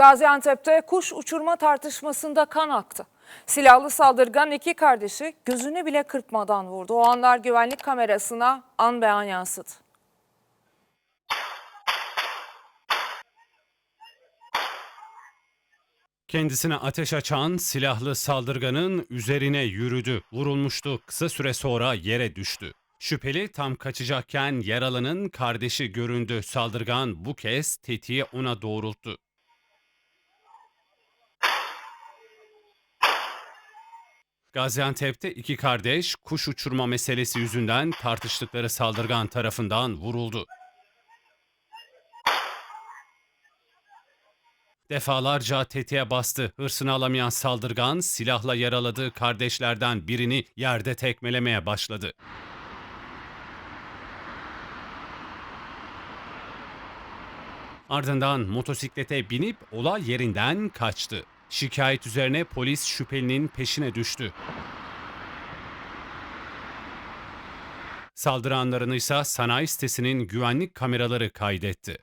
Gaziantep'te kuş uçurma tartışmasında kan aktı. Silahlı saldırgan iki kardeşi gözünü bile kırpmadan vurdu. O anlar güvenlik kamerasına an be an yansıdı. Kendisine ateş açan silahlı saldırganın üzerine yürüdü. Vurulmuştu. Kısa süre sonra yere düştü. Şüpheli tam kaçacakken yaralının kardeşi göründü. Saldırgan bu kez tetiği ona doğrulttu. Gaziantep'te iki kardeş kuş uçurma meselesi yüzünden tartıştıkları saldırgan tarafından vuruldu. Defalarca tetiğe bastı. Hırsını alamayan saldırgan silahla yaraladığı kardeşlerden birini yerde tekmelemeye başladı. Ardından motosiklete binip olay yerinden kaçtı. Şikayet üzerine polis şüphelinin peşine düştü. Saldıranlarını ise sanayi sitesinin güvenlik kameraları kaydetti.